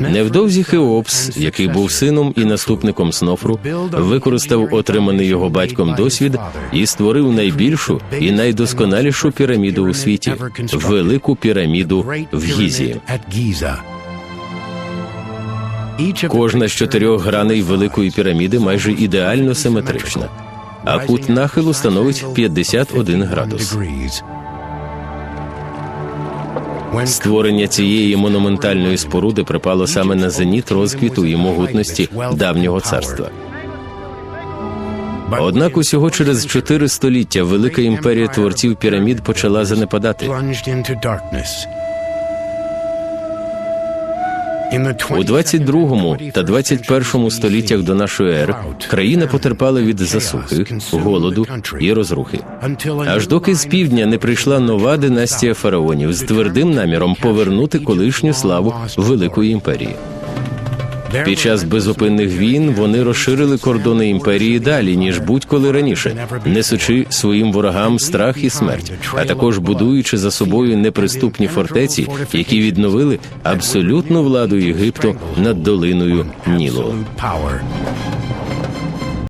Невдовзі Хеопс, який був сином і наступником Снофру, використав отриманий його батьком досвід і створив найбільшу і найдосконалішу піраміду у світі велику піраміду в Гізі. Кожна з чотирьох граней великої піраміди майже ідеально симетрична, а кут нахилу становить 51 градус. Створення цієї монументальної споруди припало саме на зеніт розквіту і могутності давнього царства. Однак усього через чотири століття велика імперія творців пірамід почала занепадати. У 22 та 21 століттях до нашої ери країна потерпала від засухи, голоду і розрухи. Аж доки з півдня не прийшла нова династія фараонів з твердим наміром повернути колишню славу великої імперії. Під час безупинних війн вони розширили кордони імперії далі ніж будь-коли раніше, несучи своїм ворогам страх і смерть, а також будуючи за собою неприступні фортеці, які відновили абсолютну владу Єгипту над долиною Нілу.